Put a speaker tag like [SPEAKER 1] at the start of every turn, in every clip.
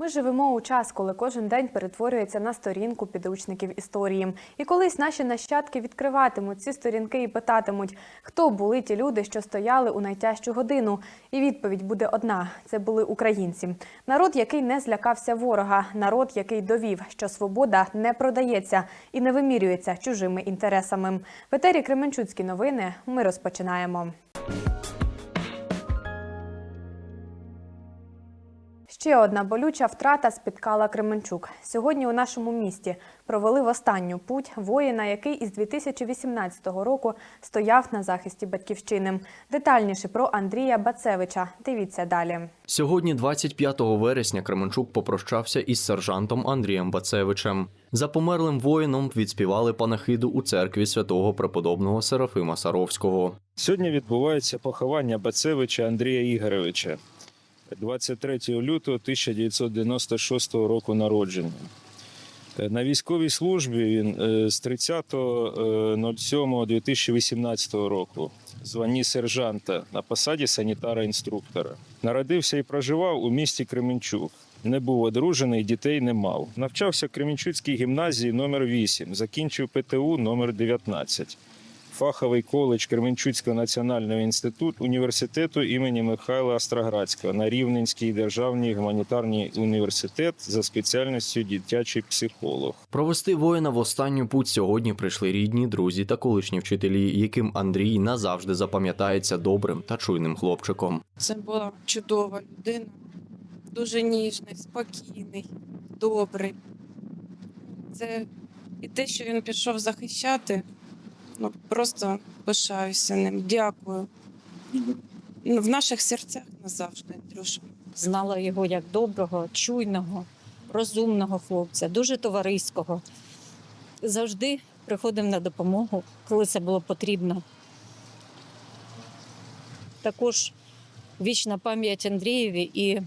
[SPEAKER 1] Ми живемо у час, коли кожен день перетворюється на сторінку підручників історії. І колись наші нащадки відкриватимуть ці сторінки і питатимуть, хто були ті люди, що стояли у найтяжчу годину. І відповідь буде одна: це були українці. Народ, який не злякався ворога, народ, який довів, що свобода не продається і не вимірюється чужими інтересами. В етері Кременчуцькі новини ми розпочинаємо. Ще одна болюча втрата спіткала Кременчук. Сьогодні у нашому місті провели в останню путь воїна, який із 2018 року стояв на захисті батьківщини. Детальніше про Андрія Бацевича. Дивіться далі.
[SPEAKER 2] Сьогодні, 25 вересня, Кременчук попрощався із сержантом Андрієм Бацевичем. За померлим воїном відспівали панахиду у церкві святого преподобного Серафима Саровського.
[SPEAKER 3] Сьогодні відбувається поховання Бацевича Андрія Ігоровича 23 лютого 1996 року народження. Е, На військовій службі він е, з 30.07.2018 року в званні сержанта на посаді санітара-інструктора. Народився і проживав у місті Кременчук. Не був одружений, дітей не мав. Навчався в Кременчуцькій гімназії номер 8 закінчив ПТУ номер 19 фаховий коледж Кременчуцького національного інституту університету імені Михайла Остроградського на Рівненський державний гуманітарний університет за спеціальністю дитячий психолог.
[SPEAKER 2] Провести воїна в останню путь сьогодні прийшли рідні, друзі та колишні вчителі, яким Андрій назавжди запам'ятається добрим та чуйним хлопчиком.
[SPEAKER 4] Це була чудова людина, дуже ніжний, спокійний, добрий. Це і те, що він пішов захищати, ну просто пишаюся ним. Дякую. Ну, В наших серцях назавжди, Андрюша.
[SPEAKER 5] знала його як доброго, чуйного, розумного хлопця, дуже товариського. Завжди приходив на допомогу, коли це було потрібно. Також вічна пам'ять Андрієві і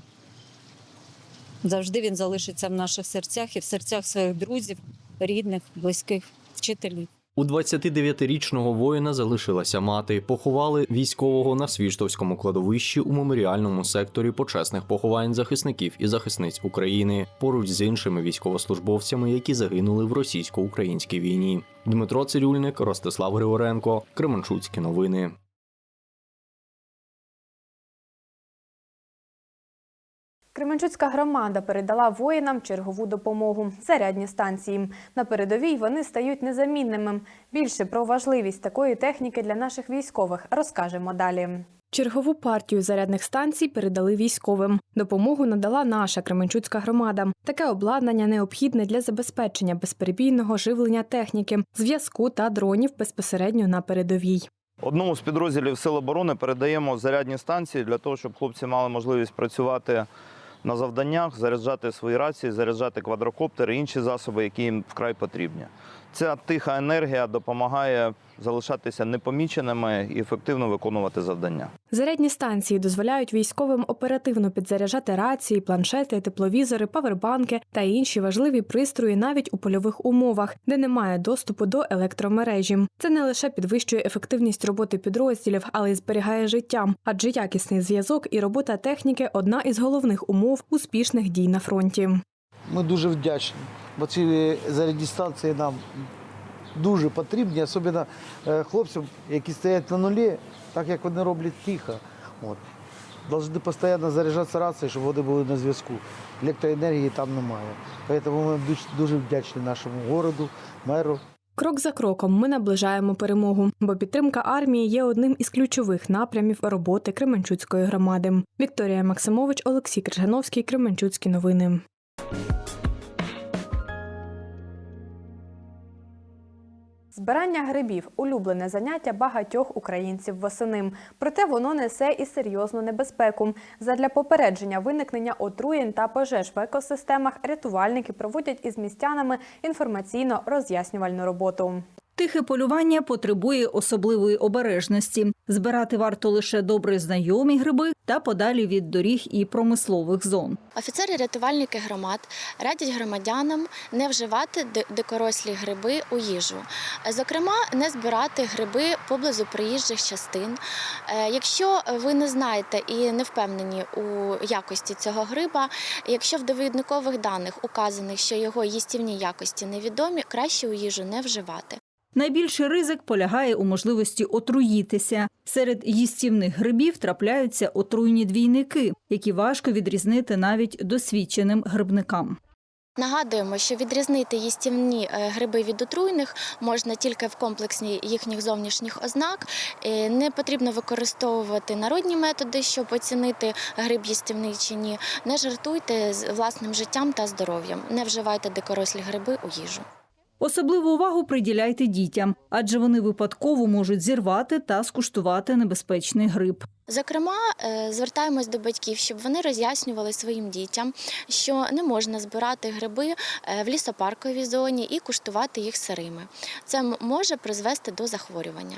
[SPEAKER 5] завжди він залишиться в наших серцях і в серцях своїх друзів, рідних, близьких, вчителів.
[SPEAKER 2] У 29-річного воїна залишилася мати. Поховали військового на Свіштовському кладовищі у меморіальному секторі почесних поховань захисників і захисниць України поруч з іншими військовослужбовцями, які загинули в російсько-українській війні. Дмитро Цирюльник, Ростислав Григоренко, Кременчуцькі новини.
[SPEAKER 1] Кременчуцька громада передала воїнам чергову допомогу зарядні станції. На передовій вони стають незамінними. Більше про важливість такої техніки для наших військових розкажемо далі. Чергову партію зарядних станцій передали військовим. Допомогу надала наша Кременчуцька громада. Таке обладнання необхідне для забезпечення безперебійного живлення техніки, зв'язку та дронів безпосередньо на передовій.
[SPEAKER 6] Одному з підрозділів Сил оборони передаємо зарядні станції для того, щоб хлопці мали можливість працювати на завданнях, заряджати свої рації, заряджати квадрокоптери інші засоби, які їм вкрай потрібні. Ця тиха енергія допомагає залишатися непоміченими і ефективно виконувати завдання.
[SPEAKER 1] Зарядні станції дозволяють військовим оперативно підзаряджати рації, планшети, тепловізори, павербанки та інші важливі пристрої навіть у польових умовах, де немає доступу до електромережі. Це не лише підвищує ефективність роботи підрозділів, але й зберігає життя, адже якісний зв'язок і робота техніки одна із головних умов успішних дій на фронті.
[SPEAKER 7] Ми дуже вдячні, бо ці зарядні станції нам дуже потрібні, особливо е, хлопцям, які стоять на нулі, так як вони роблять тихо. От. Должны постійно заряджатися рації, щоб вони були на зв'язку. Електроенергії там немає. Тому ми дуже вдячні нашому городу, меру.
[SPEAKER 1] Крок за кроком ми наближаємо перемогу, бо підтримка армії є одним із ключових напрямів роботи Кременчуцької громади. Вікторія Максимович, Олексій Крижановський, Кременчуцькі новини. Збирання грибів улюблене заняття багатьох українців восени. Проте воно несе і серйозну небезпеку. Задля попередження виникнення отруєнь та пожеж в екосистемах рятувальники проводять із містянами інформаційно роз'яснювальну роботу.
[SPEAKER 8] Тихе полювання потребує особливої обережності. Збирати варто лише добре знайомі гриби та подалі від доріг і промислових зон.
[SPEAKER 9] Офіцери-рятувальники громад радять громадянам не вживати дикорослі гриби у їжу. Зокрема, не збирати гриби поблизу проїжджих частин. Е, Якщо ви не знаєте і не впевнені у якості цього гриба, якщо в довідникових даних указаних, що його їстівні якості невідомі, краще у їжу не вживати.
[SPEAKER 8] Найбільший ризик полягає у можливості отруїтися. Серед їстівних грибів трапляються отруйні двійники, які важко відрізнити навіть досвідченим грибникам.
[SPEAKER 9] Нагадуємо, що відрізнити їстівні е, гриби від отруйних можна тільки в комплексі їхніх зовнішніх ознак. Е, Не потрібно використовувати народні методи, щоб оцінити гриб їстівний чи ні. Не жартуйте з власним життям та здоров'ям. Не вживайте дикорослі гриби у їжу.
[SPEAKER 8] Особливу увагу приділяйте дітям, адже вони випадково можуть зірвати та скуштувати небезпечний гриб.
[SPEAKER 9] Зокрема, е, звертаємось до батьків, щоб вони роз'яснювали своїм дітям, що не можна збирати гриби е, в лісопарковій зоні і куштувати їх сирими. Це може призвести до захворювання.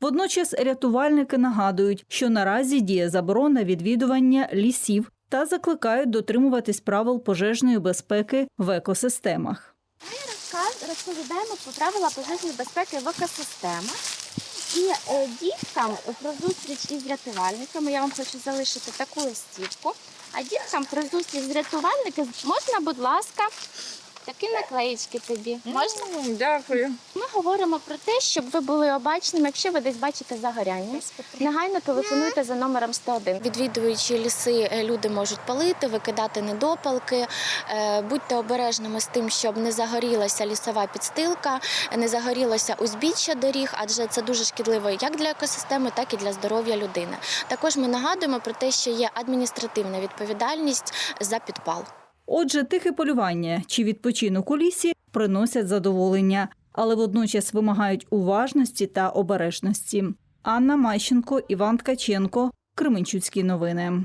[SPEAKER 8] Водночас рятувальники нагадують, що наразі діє заборона відвідування лісів та закликають дотримуватись правил пожежної безпеки в екосистемах.
[SPEAKER 10] Розповідаємо про правила пожежної безпеки в екосистемах. І е, діткам про зустріч із рятувальниками я вам хочу залишити таку листівку. А діткам про зустріч з рятувальниками можна, будь ласка, такі наклеїчки тобі. Можна?
[SPEAKER 4] Дякую.
[SPEAKER 10] Ми говоримо про те, щоб ви були обачними, якщо ви десь бачите загоряння. Негайно телефонуйте за номером 101.
[SPEAKER 9] Відвідуючи ліси, е, люди можуть палити, викидати недопалки. Е, Будьте обережними з тим, щоб не загорілася лісова підстилка, не загорілося узбіччя доріг, адже це дуже шкідливо як для екосистеми, так і для здоров'я людини. Також ми нагадуємо про те, що є адміністративна відповідальність за підпал.
[SPEAKER 8] Отже, тихе полювання чи відпочинок у лісі приносять задоволення, але водночас вимагають уважності та обережності. Анна Майщенко, Іван Ткаченко, Кременчуцькі новини.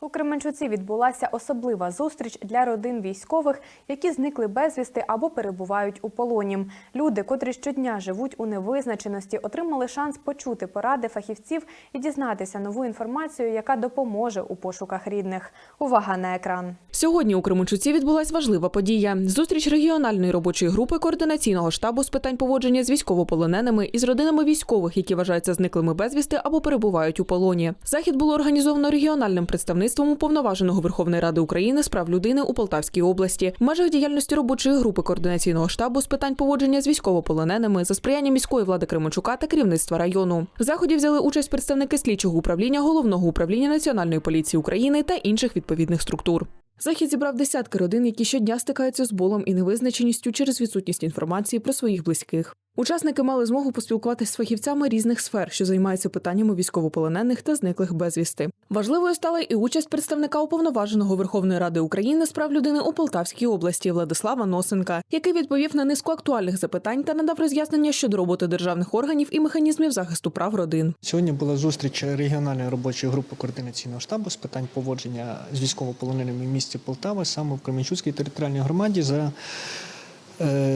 [SPEAKER 1] У Кременчуці відбулася особлива зустріч для родин військових, які зникли безвісти або перебувають у полоні. Люди, котрі щодня живуть у невизначеності, отримали шанс почути поради фахівців і дізнатися нову інформацію, яка допоможе у пошуках рідних. Увага на екран.
[SPEAKER 11] Сьогодні у Кременчуці відбулась важлива подія. Зустріч регіональної робочої групи координаційного штабу з питань поводження з військовополоненими і з родинами військових, які вважаються зниклими безвісти або перебувають у полоні. Захід було організовано регіональним представництвом уповноваженого Верховної Ради України з прав людини у Полтавській області. В межах діяльності робочої групи координаційного штабу з питань поводження з військовополоненими за сприяння міської влади Кременчука та керівництва району. В заході взяли участь представники слідчого управління головного управління Національної поліції України та інших відповідних структур. Захід зібрав десятки родин, які щодня стикаються з болем і невизначеністю через відсутність інформації про своїх близьких. Учасники мали змогу поспілкуватися з фахівцями різних сфер, що займаються питаннями військовополонених та зниклих безвісти. Важливою стала і участь представника уповноваженого Верховної Ради України з прав людини у Полтавській області Владислава Носенка, який відповів на низку актуальних запитань та надав роз'яснення щодо роботи державних органів і механізмів захисту прав родин.
[SPEAKER 12] Сьогодні була зустріч регіональної робочої групи координаційного штабу з питань поводження з військовополоненими в місті Полтава, саме в Кременчуцькій територіальній громаді за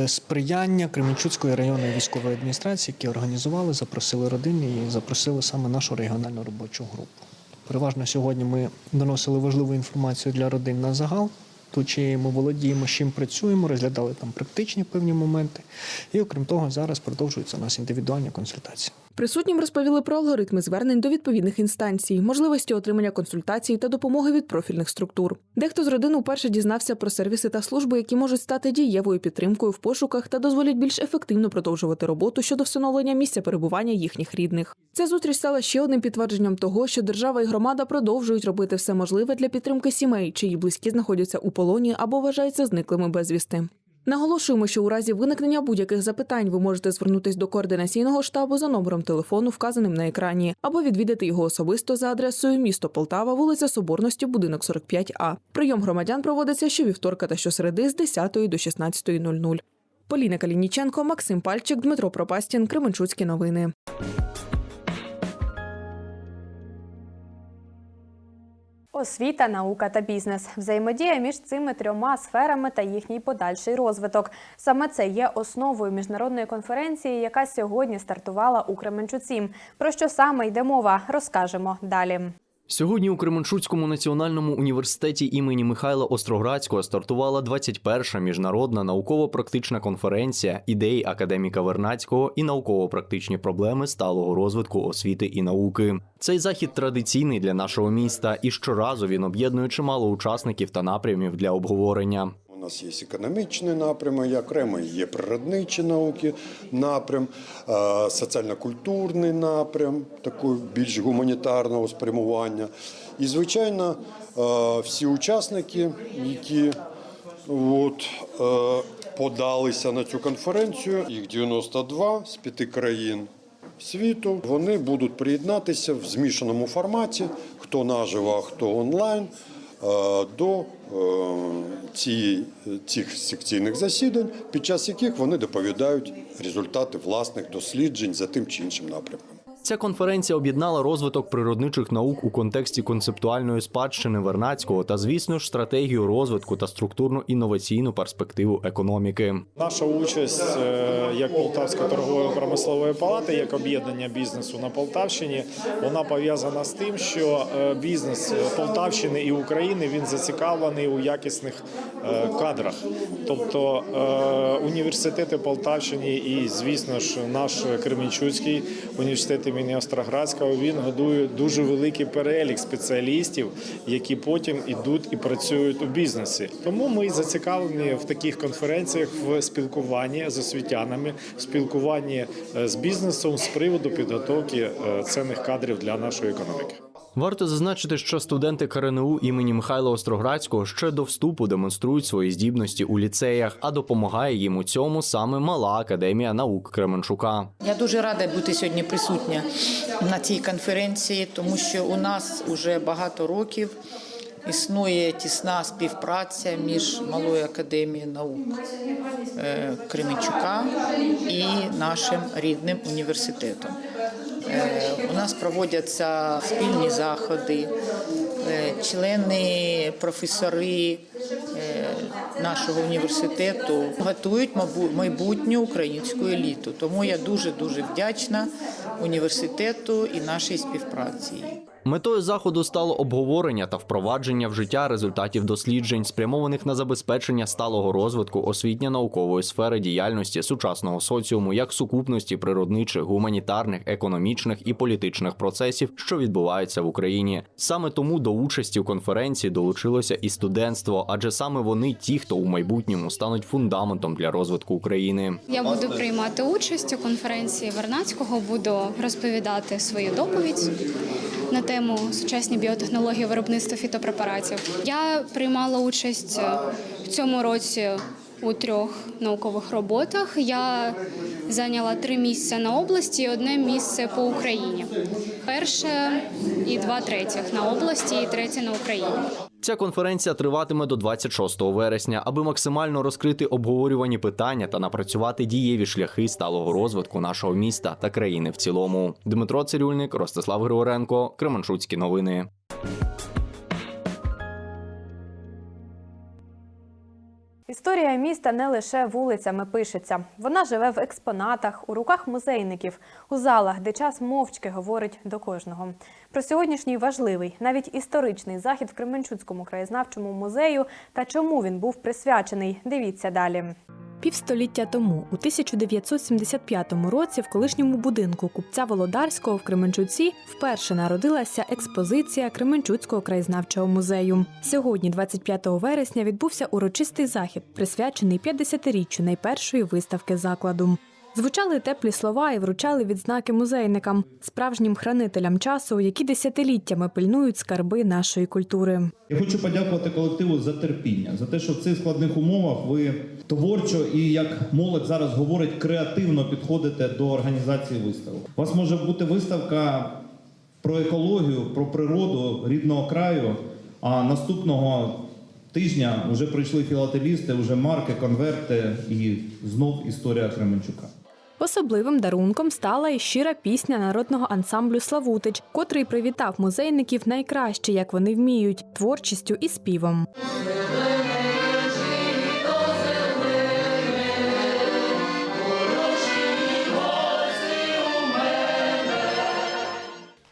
[SPEAKER 12] сприяння Кременчуцької районної військової адміністрації, які організували, запросили родини і запросили саме нашу регіональну робочу групу. Переважно сьогодні ми доносили важливу інформацію для родин на загал. То чи ми володіємо, з чим працюємо, розглядали там практичні певні моменти. І окрім того, зараз продовжуються у нас індивідуальні консультації.
[SPEAKER 11] Присутнім розповіли про алгоритми звернень до відповідних інстанцій, можливості отримання консультацій та допомоги від профільних структур. Дехто з родин уперше дізнався про сервіси та служби, які можуть стати дієвою підтримкою в пошуках та дозволять більш ефективно продовжувати роботу щодо встановлення місця перебування їхніх рідних. Ця зустріч стала ще одним підтвердженням того, що держава і громада продовжують робити все можливе для підтримки сімей, чиї близькі знаходяться у полоні або вважаються зниклими безвісти. Наголошуємо, що у разі виникнення будь-яких запитань ви можете звернутися до координаційного штабу за номером телефону, вказаним на екрані, або відвідати його особисто за адресою місто Полтава, вулиця Соборності, будинок 45А. Прийом громадян проводиться щовівторка та щосереди з 10 до 16.00. Поліна Калініченко, Максим Пальчик, Дмитро Пропастін, Кременчуцькі новини.
[SPEAKER 1] Освіта, наука та бізнес взаємодія між цими трьома сферами та їхній подальший розвиток. Саме це є основою міжнародної конференції, яка сьогодні стартувала у Кременчуці. Про що саме йде мова, розкажемо далі.
[SPEAKER 2] Сьогодні у Кременчуцькому національному університеті імені Михайла Остроградського стартувала 21-ша міжнародна науково-практична конференція ідеї академіка Вернацького і науково-практичні проблеми сталого розвитку освіти і науки. Цей захід традиційний для нашого міста, і щоразу він об'єднує чимало учасників та напрямів для обговорення.
[SPEAKER 13] У нас є економічний напрям, і окремо є природничі науки напрям, е, соціально-культурний напрям, такий більш гуманітарного спрямування. І, звичайно, е, всі учасники, які от, е, подалися на цю конференцію, їх 92 з п'яти країн світу, вони будуть приєднатися в змішаному форматі, хто наживо, а хто онлайн, до е, цих секційних засідань, під час яких вони доповідають результати власних досліджень за тим чи іншим напрямком.
[SPEAKER 2] Ця конференція об'єднала розвиток природничих наук у контексті концептуальної спадщини Вернацького та, звісно ж, стратегію розвитку та структурно інноваційну перспективу економіки.
[SPEAKER 14] Наша участь е, як Полтавської торгової промислової палати, як об'єднання бізнесу на Полтавщині, вона пов'язана з тим, що е, бізнес Полтавщини і України він зацікавлений у якісних е, кадрах. Тобто університети Полтавщини і, звісно ж, наш Кременчуцький університет імені Остроградського він годує дуже великий перелік спеціалістів, які потім ідуть і працюють у бізнесі. Тому ми зацікавлені в таких конференціях в спілкуванні з освітянами, в спілкуванні е, з бізнесом з приводу підготовки е, цінних кадрів для нашої економіки.
[SPEAKER 2] Варто зазначити, що студенти КРНУ імені Михайла Остроградського ще до вступу демонструють свої здібності у ліцеях, а допомагає їм у цьому саме мала академія наук Кременчука.
[SPEAKER 15] Я дуже рада бути сьогодні присутня на цій конференції, тому що у нас вже багато років існує тісна співпраця між малою академією наук е, Кременчука і нашим рідним університетом. Е, У нас проводяться спільні заходи, е, члени, професори е, нашого університету готують майбутню українську еліту. Тому я дуже дуже вдячна університету і нашій співпраці.
[SPEAKER 2] Метою заходу стало обговорення та впровадження в життя результатів досліджень, спрямованих на забезпечення сталого розвитку освітньо-наукової сфери діяльності сучасного соціуму як сукупності природничих, гуманітарних, економічних і політичних процесів, що відбуваються в Україні. Саме тому до участі у конференції долучилося і студентство, адже саме вони ті, хто у майбутньому стануть фундаментом для розвитку України.
[SPEAKER 16] Я буду приймати участь у конференції Вернацького, буду розповідати свою доповідь на тему сучасні біотехнології виробництва фітопрепаратів. Я приймала участь е, в цьому році у трьох наукових роботах. Я зайняла три місця на області і одне місце по Україні. Перше і два третіх на області, і третє на Україні.
[SPEAKER 2] Ця конференція триватиме до 26 вересня, аби максимально розкрити обговорювані питання та напрацювати дієві шляхи сталого розвитку нашого міста та країни в цілому. Дмитро Цирюльник, Ростислав Григоренко, Кременчуцькі новини.
[SPEAKER 1] Історія міста не лише вулицями пишеться. Вона живе в експонатах, у руках музейників, у залах, де час мовчки говорить до кожного. Про сьогоднішній важливий, навіть історичний захід в Кременчуцькому краєзнавчому музею та чому він був присвячений. Дивіться далі. Півстоліття тому, у 1975 році, в колишньому будинку купця Володарського в Кременчуці вперше народилася експозиція Кременчуцького краєзнавчого музею. Сьогодні, 25 вересня, відбувся урочистий захід, присвячений 50-річчю найпершої виставки закладу. Звучали теплі слова і вручали відзнаки музейникам, справжнім хранителям часу, які десятиліттями пильнують скарби нашої культури.
[SPEAKER 17] Я хочу подякувати колективу за терпіння, за те, що в цих складних умовах ви творчо і як молодь зараз говорить, креативно підходите до організації виставок. У вас може бути виставка про екологію, про природу рідного краю. А наступного тижня вже прийшли філателісти, вже марки, конверти і знов історія Кременчука.
[SPEAKER 1] Особливим дарунком стала і щира пісня народного ансамблю Славутич, котрий привітав музейників найкраще, як вони вміють, творчістю і співом.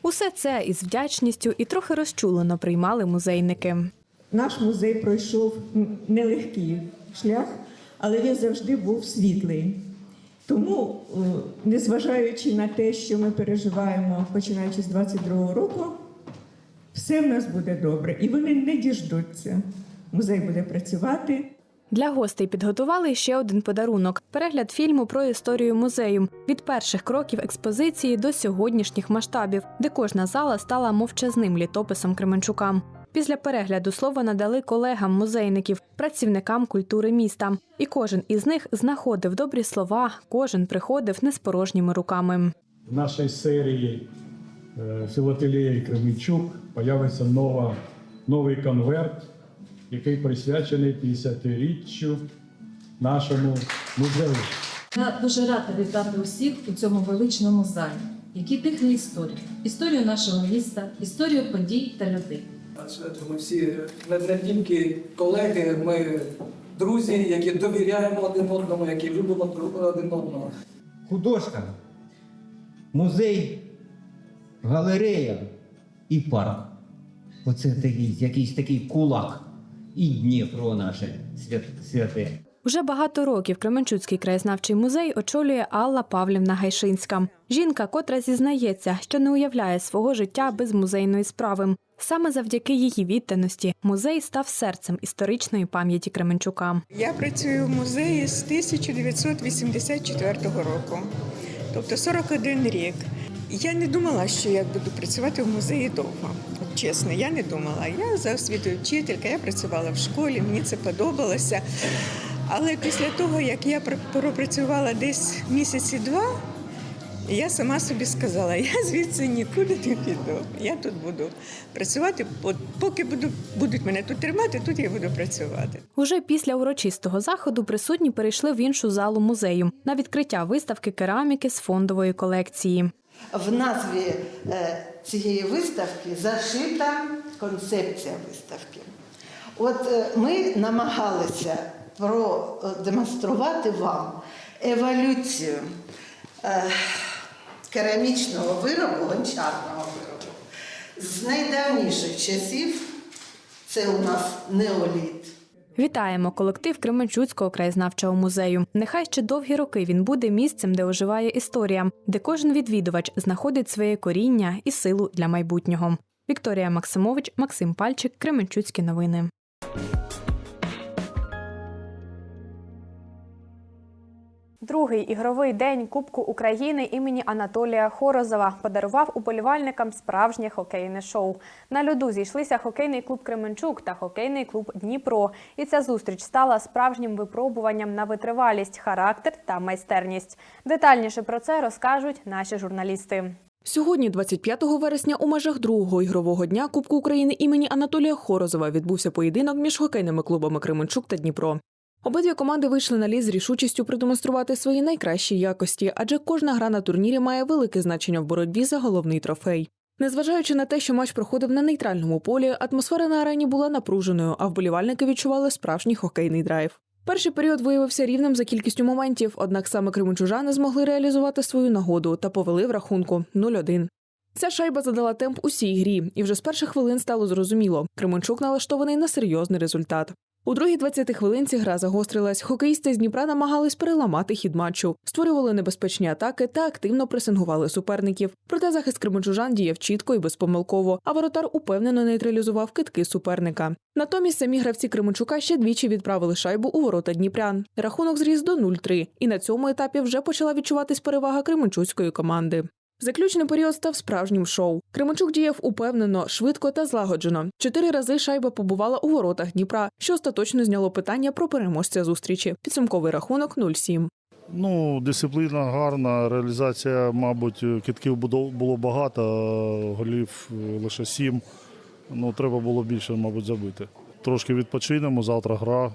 [SPEAKER 1] Усе це із вдячністю і трохи розчулено приймали музейники.
[SPEAKER 18] Наш музей пройшов нелегкий шлях, але він завжди був світлий. Тому, е, незважаючи на те, що ми переживаємо, починаючи з 22-го року, все в нас буде добре, і вони не діждуться. Музей буде працювати.
[SPEAKER 1] Для гостей підготували ще один подарунок перегляд фільму про історію музею від перших кроків експозиції до сьогоднішніх масштабів, де кожна зала стала мовчазним літописом Кременчука. Після перегляду слово надали колегам музейників, працівникам культури міста. І кожен із них знаходив добрі слова, кожен приходив не з порожніми руками.
[SPEAKER 19] В нашій серії е, філателії Кременчук появиться нова, новий конверт, який присвячений 50-річчю нашому музею.
[SPEAKER 20] Я дуже рада вітати усіх у цьому величному залі, який дихне історію, історію нашого міста, історію подій та людей.
[SPEAKER 21] Ми всі не, не тільки колеги, ми друзі, які довіряємо один одному, які любимо один одного.
[SPEAKER 22] художка, музей, галерея і парк. Оце такий, якийсь такий кулак. І Дніпро наше свят- святе.
[SPEAKER 1] Уже багато років Кременчуцький краєзнавчий музей очолює Алла Павлівна Гайшинська. Жінка, котра зізнається, що не уявляє свого життя без музейної справи. Саме завдяки її відданості музей став серцем історичної пам'яті Кременчука.
[SPEAKER 18] Я працюю в музеї з 1984 року, тобто 41 рік. Я не думала, що я буду працювати в музеї довго. От чесно, я не думала. Я за освітою вчителька, я працювала в школі, мені це подобалося. Але після того, як я пропрацювала десь місяці два, я сама собі сказала, я звідси нікуди не піду. Я тут буду працювати, поки буду, будуть мене тут тримати, тут я буду працювати.
[SPEAKER 1] Уже після урочистого заходу присутні перейшли в іншу залу музею на відкриття виставки кераміки з фондової колекції.
[SPEAKER 23] В назві е, цієї виставки зашита концепція виставки. От е, ми намагалися продемонструвати вам еволюцію е, керамічного виробу, гончарного виробу з найдавніших часів. Це у нас неоліт.
[SPEAKER 1] Вітаємо колектив Кременчуцького краєзнавчого музею. Нехай ще довгі роки він буде місцем, де оживає історія, де кожен відвідувач знаходить своє коріння і силу для майбутнього. Вікторія Максимович, Максим Пальчик, Кременчуцькі новини. Другий ігровий день Кубку України імені Анатолія Хорозова подарував уболівальникам справжнє хокейне шоу. На льоду зійшлися хокейний клуб Кременчук та хокейний клуб Дніпро. І ця зустріч стала справжнім випробуванням на витривалість, характер та майстерність. Детальніше про це розкажуть наші журналісти.
[SPEAKER 11] Сьогодні, 25 вересня, у межах другого ігрового дня Кубку України імені Анатолія Хорозова відбувся поєдинок між хокейними клубами Кременчук та Дніпро. Обидві команди вийшли на лід з рішучістю продемонструвати свої найкращі якості, адже кожна гра на турнірі має велике значення в боротьбі за головний трофей. Незважаючи на те, що матч проходив на нейтральному полі, атмосфера на арені була напруженою, а вболівальники відчували справжній хокейний драйв. Перший період виявився рівним за кількістю моментів, однак саме кременчужани змогли реалізувати свою нагоду та повели в рахунку 0-1. Ця шайба задала темп усій грі, і вже з перших хвилин стало зрозуміло, Кременчук налаштований на серйозний результат. У другій 20 хвилинці гра загострилась. Хокеїсти з Дніпра намагались переламати хід матчу, створювали небезпечні атаки та активно пресингували суперників. Проте захист кременчужан діяв чітко і безпомилково, а воротар упевнено нейтралізував китки суперника. Натомість самі гравці Кременчука ще двічі відправили шайбу у ворота Дніпрян. Рахунок зріс до 0-3, і на цьому етапі вже почала відчуватись перевага кременчуцької команди. Заключний період став справжнім шоу. Кременчук діяв упевнено, швидко та злагоджено. Чотири рази шайба побувала у воротах Дніпра, що остаточно зняло питання про переможця зустрічі. Підсумковий рахунок 0-7.
[SPEAKER 24] Ну, дисципліна гарна, реалізація, мабуть, китків було багато, голів лише сім. Ну, треба було більше, мабуть, забити. Трошки відпочинемо, завтра гра,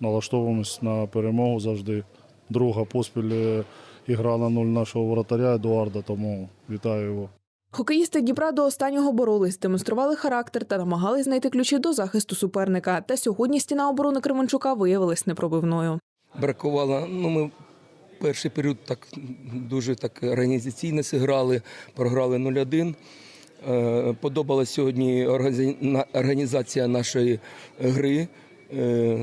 [SPEAKER 24] налаштовуємось на перемогу завжди. Друга поспіль е, і гра на нуль нашого воротаря Едуарда, тому вітаю його.
[SPEAKER 11] Хокеїсти Дніпра до останнього боролись, демонстрували характер та намагались знайти ключі до захисту суперника. Та сьогодні стіна оборони Кременчука виявилась непробивною.
[SPEAKER 25] бракувало. Ну, ми перший період так дуже так організаційно зіграли, програли 0-1. Е, Подобалась сьогодні організа- організація нашої гри. Е,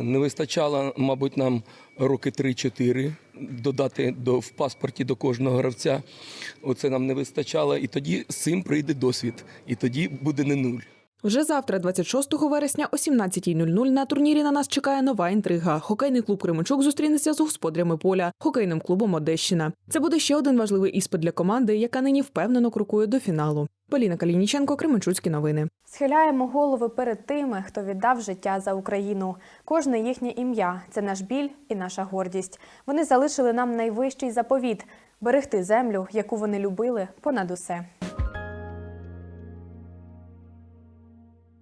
[SPEAKER 25] Не вистачало, мабуть, нам роки 3-4 додати до, в паспорті до кожного гравця. Оце нам не вистачало. І тоді з цим прийде досвід. І тоді буде не нуль.
[SPEAKER 11] Вже завтра, 26 вересня о 17.00 на турнірі на нас чекає нова інтрига. Хокейний клуб Кременчук зустрінеться з господарями поля, хокейним клубом Одещина. Це буде ще один важливий іспит для команди, яка нині впевнено крокує до фіналу. Поліна Калініченко, Кременчуцькі новини.
[SPEAKER 1] Схиляємо голови перед тими, хто віддав життя за Україну. Кожне їхнє ім'я це наш біль і наша гордість. Вони залишили нам найвищий заповіт берегти землю, яку вони любили понад усе.